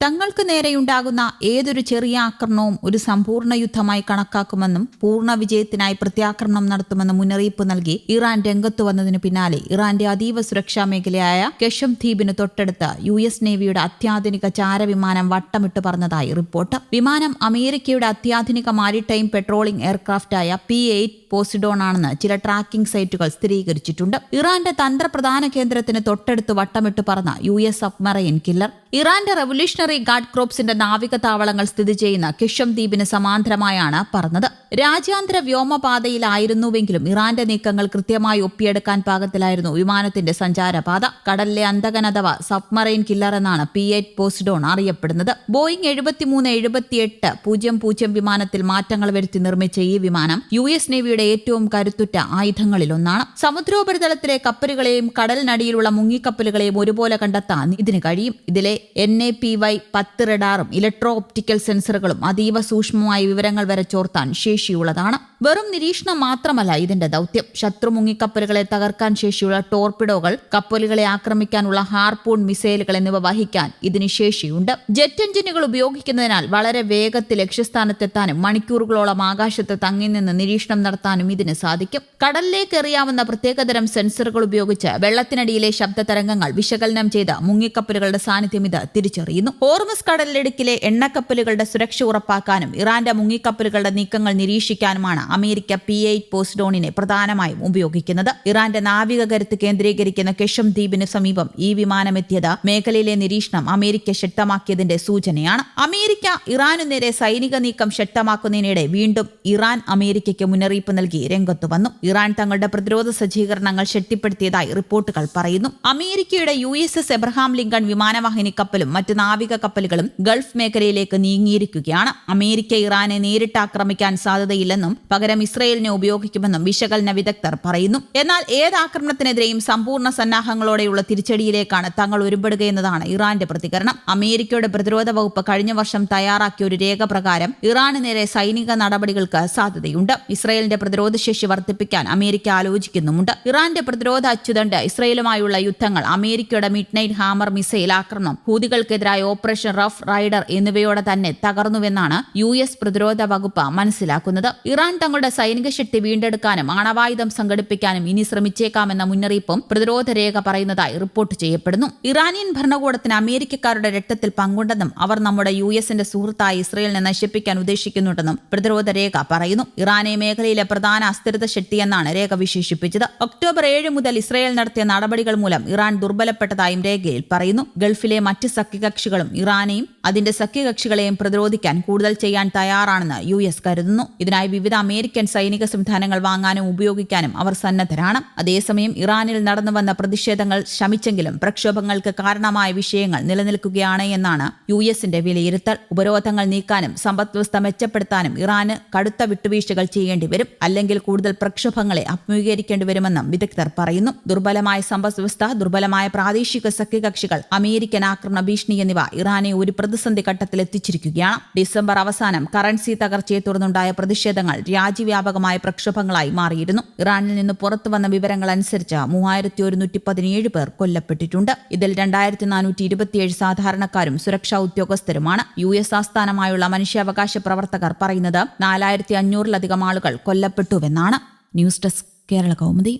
തങ്ങൾക്ക് നേരെയുണ്ടാകുന്ന ഏതൊരു ചെറിയ ആക്രമണവും ഒരു സമ്പൂർണ യുദ്ധമായി കണക്കാക്കുമെന്നും പൂർണ വിജയത്തിനായി പ്രത്യാക്രമണം നടത്തുമെന്നും മുന്നറിയിപ്പ് നൽകി ഇറാൻ രംഗത്തു വന്നതിന് പിന്നാലെ ഇറാന്റെ അതീവ സുരക്ഷാ മേഖലയായ കെഷം ദ്വീപിന് തൊട്ടടുത്ത് യു എസ് നേവിയുടെ അത്യാധുനിക ചാരവിമാനം വട്ടമിട്ട് പറഞ്ഞതായി റിപ്പോർട്ട്. വിമാനം അമേരിക്കയുടെ അത്യാധുനിക മാരിടൈം പെട്രോളിംഗ് എയർക്രാഫ്റ്റായ പി എയ്റ്റ് പോസിഡോൺ ആണെന്ന് ചില ട്രാക്കിംഗ് സൈറ്റുകൾ സ്ഥിരീകരിച്ചിട്ടുണ്ട്. ഇറാന്റെ തന്ത്രപ്രധാന കേന്ദ്രത്തിന് തൊട്ടടുത്ത് വട്ടമിട്ട് പറഞ്ഞ യു എസ് സബ്മറൈൻ കില്ലർ. ഇറാന്റെ റവല്യൂഷണറി ഗാർഡ് ക്രോപ്സിന്റെ നാവിക താവളങ്ങൾ സ്ഥിതി ചെയ്യുന്ന കിഷം ദ്വീപിന് സമാന്തരമായാണ് പറന്നത്. രാജ്യാന്തര വ്യോമപാതയിലായിരുന്നുവെങ്കിലും ഇറാന്റെ നീക്കങ്ങൾ കൃത്യമായി ഒപ്പിയെടുക്കാൻ പാകത്തിലായിരുന്നു വിമാനത്തിന്റെ സഞ്ചാരപാത. കടലിലെ അന്തകൻ അഥവാ സബ്മറൈൻ കില്ലർ എന്നാണ് പി എയ്റ്റ് പോസിഡോൺ അറിയപ്പെടുന്നത്. ബോയിങ് എഴുപത്തിമൂന്ന് എഴുപത്തിയെട്ട് പൂജ്യം പൂജ്യം വിമാനത്തിൽ മാറ്റങ്ങൾ വരുത്തി നിർമ്മിച്ച ഈ വിമാനം യു എസ് നേവിയുടെ ഏറ്റവും കരുത്തുറ്റ ആയുധങ്ങളിലൊന്നാണ്. സമുദ്രോപരിതലത്തിലെ കപ്പലുകളെയും കടലിനടിയിലുള്ള മുങ്ങിക്കപ്പലുകളെയും ഒരുപോലെ കണ്ടെത്താൻ ഇതിന് കഴിയും. ഇതിലെ എൻ എ പി വൈ പത്ത് റഡാറും ഇലക്ട്രോ ഓപ്റ്റിക്കൽ സെൻസറുകളും അതീവ സൂക്ഷ്മമായ വിവരങ്ങൾ വരെ ചോർത്താൻ ശേഷിയുള്ളതാണ്. വെറും നിരീക്ഷണം മാത്രമല്ല ഇതിന്റെ ദൗത്യം. ശത്രു മുങ്ങിക്കപ്പലുകളെ തകർക്കാൻ ശേഷിയുള്ള ടോർപിഡോകൾ കപ്പലുകളെ ആക്രമിക്കാനുള്ള ഹാർപൂൺ മിസൈലുകൾ എന്നിവ വഹിക്കാൻ ഇതിന് ശേഷിയുണ്ട്. ജെറ്റ് എഞ്ചിനുകൾ ഉപയോഗിക്കുന്നതിനാൽ വളരെ വേഗത്തിൽ ലക്ഷ്യസ്ഥാനത്തെത്താനും മണിക്കൂറുകളോളം ആകാശത്ത് തങ്ങി നിന്ന് നിരീക്ഷണം നടത്താനും ഇതിന് സാധിക്കും. കടലിലേക്ക് എറിയാവുന്ന പ്രത്യേകതരം സെൻസറുകൾ ഉപയോഗിച്ച് വെള്ളത്തിനടിയിലെ ശബ്ദ തരംഗങ്ങൾ വിശകലനം ചെയ്ത് മുങ്ങിക്കപ്പലുകളുടെ സാന്നിധ്യം ഇത് തിരിച്ചറിയുന്നു. ഹോർമസ് കടലിടുക്കിലെ എണ്ണക്കപ്പലുകളുടെ സുരക്ഷ ഉറപ്പാക്കാനും ഇറാന്റെ മുങ്ങിക്കപ്പലുകളുടെ നീക്കങ്ങൾ നിരീക്ഷിക്കാനുമാണ് അമേരിക്ക പി എയ്റ്റ് പോസ്റ്റ്ഡോണിനെ പ്രധാനമായും ഉപയോഗിക്കുന്നത്. ഇറാന്റെ നാവിക കരുത്ത് കേന്ദ്രീകരിക്കുന്ന കെഷം ദ്വീപിന് സമീപം ഈ വിമാനമെത്തിയത് മേഖലയിലെ നിരീക്ഷണം അമേരിക്ക ശക്തമാക്കിയതിന്റെ സൂചനയാണ്. അമേരിക്ക ഇറാനു നേരെ സൈനിക നീക്കം ശക്തമാക്കുന്നതിനിടെ വീണ്ടും ഇറാൻ അമേരിക്കയ്ക്ക് മുന്നറിയിപ്പ് നൽകി രംഗത്തു വന്നു. ഇറാൻ തങ്ങളുടെ പ്രതിരോധ സജ്ജീകരണങ്ങൾ ശക്തിപ്പെടുത്തിയതായി റിപ്പോർട്ടുകൾ പറയുന്നു. അമേരിക്കയുടെ U S S Abraham Lincoln വിമാനവാഹിനി കപ്പലും മറ്റ് നാവിക കപ്പലുകളും ഗൾഫ് മേഖലയിലേക്ക് നീങ്ങിയിരിക്കുകയാണ്. അമേരിക്ക ഇറാനെ നേരിട്ട് ആക്രമിക്കാൻ സാധ്യതയില്ലെന്നും പകരം ഇസ്രയേലിനെ ഉപയോഗിക്കുമെന്നും വിശകലന വിദഗ്ധർ പറയുന്നു. എന്നാൽ ഏത് ആക്രമണത്തിനെതിരെയും സമ്പൂർണ സന്നാഹങ്ങളോടെയുള്ള തിരിച്ചടിയിലേക്കാണ് തങ്ങൾ ഒരുപെടുകയെന്നതാണ് ഇറാന്റെ പ്രതികരണം. അമേരിക്കയുടെ പ്രതിരോധ വകുപ്പ് കഴിഞ്ഞ വർഷം തയ്യാറാക്കിയ ഒരു രേഖ പ്രകാരം ഇറാന് നേരെ സൈനിക നടപടികൾക്ക് സാധ്യതയുണ്ട്. ഇസ്രയേലിന്റെ പ്രതിരോധ ശേഷി വർദ്ധിപ്പിക്കാൻ അമേരിക്ക ആലോചിക്കുന്നുമുണ്ട്. ഇറാന്റെ പ്രതിരോധ അച്ചുതണ്ട് ഇസ്രയേലുമായുള്ള യുദ്ധങ്ങൾ അമേരിക്കയുടെ മിഡ് നൈറ്റ് ഹാമർ മിസൈൽ ആക്രമണം ഹൂതികൾക്കെതിരായ ഓപ്പറേഷൻ റഫ് റൈഡർ എന്നിവയോടെ തന്നെ തകർന്നുവെന്നാണ് യു എസ് പ്രതിരോധ വകുപ്പ് മനസ്സിലാക്കുന്നത്. ഇറാൻ തങ്ങളുടെ സൈനിക ശക്തി വീണ്ടെടുക്കാനും ആണവായുധം സംഘടിപ്പിക്കാനും ഇനി ശ്രമിച്ചേക്കാമെന്ന മുന്നറിയിപ്പും പ്രതിരോധ രേഖ പറയുന്നതായി റിപ്പോർട്ട് ചെയ്യപ്പെടുന്നു. ഇറാനിയൻ ഭരണകൂടത്തിന് അമേരിക്കക്കാരുടെ രക്തത്തിൽ പങ്കുണ്ടെന്നും അവർ നമ്മുടെ യു എസിന്റെ സുഹൃത്തായ ഇസ്രയേലിനെ നശിപ്പിക്കാൻ ഉദ്ദേശിക്കുന്നുണ്ടെന്നും പ്രതിരോധ രേഖ പറയുന്നു. ഇറാനെ മേഖലയിലെ പ്രധാന അസ്ഥിരത ശക്തിയെന്നാണ് രേഖ വിശേഷിപ്പിച്ചത്. ഒക്ടോബർ ഏഴ് മുതൽ ഇസ്രയേൽ നടത്തിയ നടപടികൾ മൂലം ഇറാൻ ദുർബലപ്പെട്ടതായും രേഖയിൽ പറയുന്നു. ഗൾഫിലെ മറ്റ് സഖ്യകക്ഷികളും ഇറാനെയും അതിന്റെ സഖ്യകക്ഷികളെയും പ്രതിരോധിക്കാൻ കൂടുതൽ ചെയ്യാൻ തയ്യാറാണെന്ന് യു എസ് കരുതുന്നു. ഇതിനായി വിവിധ അമേരിക്കൻ സൈനിക സംവിധാനങ്ങൾ വാങ്ങാനും ഉപയോഗിക്കാനും അവർ സന്നദ്ധരാണ്. അതേസമയം ഇറാനിൽ നടന്നുവന്ന പ്രതിഷേധങ്ങൾ ശമിച്ചെങ്കിലും പ്രക്ഷോഭങ്ങൾക്ക് കാരണമായ വിഷയങ്ങൾ നിലനിൽക്കുകയാണ് എന്നാണ് യു എസിന്റെ വിലയിരുത്തൽ. ഉപരോധങ്ങൾ നീക്കാനും സമ്പദ്വ്യവസ്ഥ മെച്ചപ്പെടുത്താനും ഇറാന് കടുത്ത വിട്ടുവീഴ്ചകൾ ചെയ്യേണ്ടി വരും. അല്ലെങ്കിൽ കൂടുതൽ പ്രക്ഷോഭങ്ങളെ അഭിമുഖീകരിക്കേണ്ടി വരുമെന്നും വിദഗ്ധർ പറയുന്നു. ദുർബലമായ സമ്പദ്വ്യവസ്ഥ ദുർബലമായ പ്രാദേശിക സഖ്യകക്ഷികൾ അമേരിക്കൻ ആക്രമണ ഭീഷണി എന്നിവ ഇറാനെ ഒരു പ്രതിസന്ധി ഘട്ടത്തിൽ എത്തിച്ചിരിക്കുകയാണ് ഡിസംബർ അവസാനം കറൻസി തകർച്ചയെ തുടർന്നുണ്ടായ പ്രതിഷേധങ്ങൾ രാജ്യവ്യാപകമായ പ്രക്ഷോഭങ്ങളായി മാറിയിരുന്നു. ഇറാനിൽ നിന്ന് പുറത്തു വന്ന വിവരങ്ങൾ അനുസരിച്ച് മൂവായിരത്തി ഒരുന്നൂറ്റി പതിനേഴ് പേർ കൊല്ലപ്പെട്ടിട്ടുണ്ട്. ഇതിൽ രണ്ടായിരത്തി നാനൂറ്റി ഇരുപത്തിയേഴ് സാധാരണക്കാരും സുരക്ഷാ ഉദ്യോഗസ്ഥരുമാണ്. യു എസ് ആസ്ഥാനമായുള്ള മനുഷ്യാവകാശ പ്രവർത്തകർ പറയുന്നത് നാലായിരത്തി അഞ്ഞൂറിലധികം ആളുകൾ കൊല്ലപ്പെട്ടുവെന്നാണ്. News desk Kerala Kaumudi.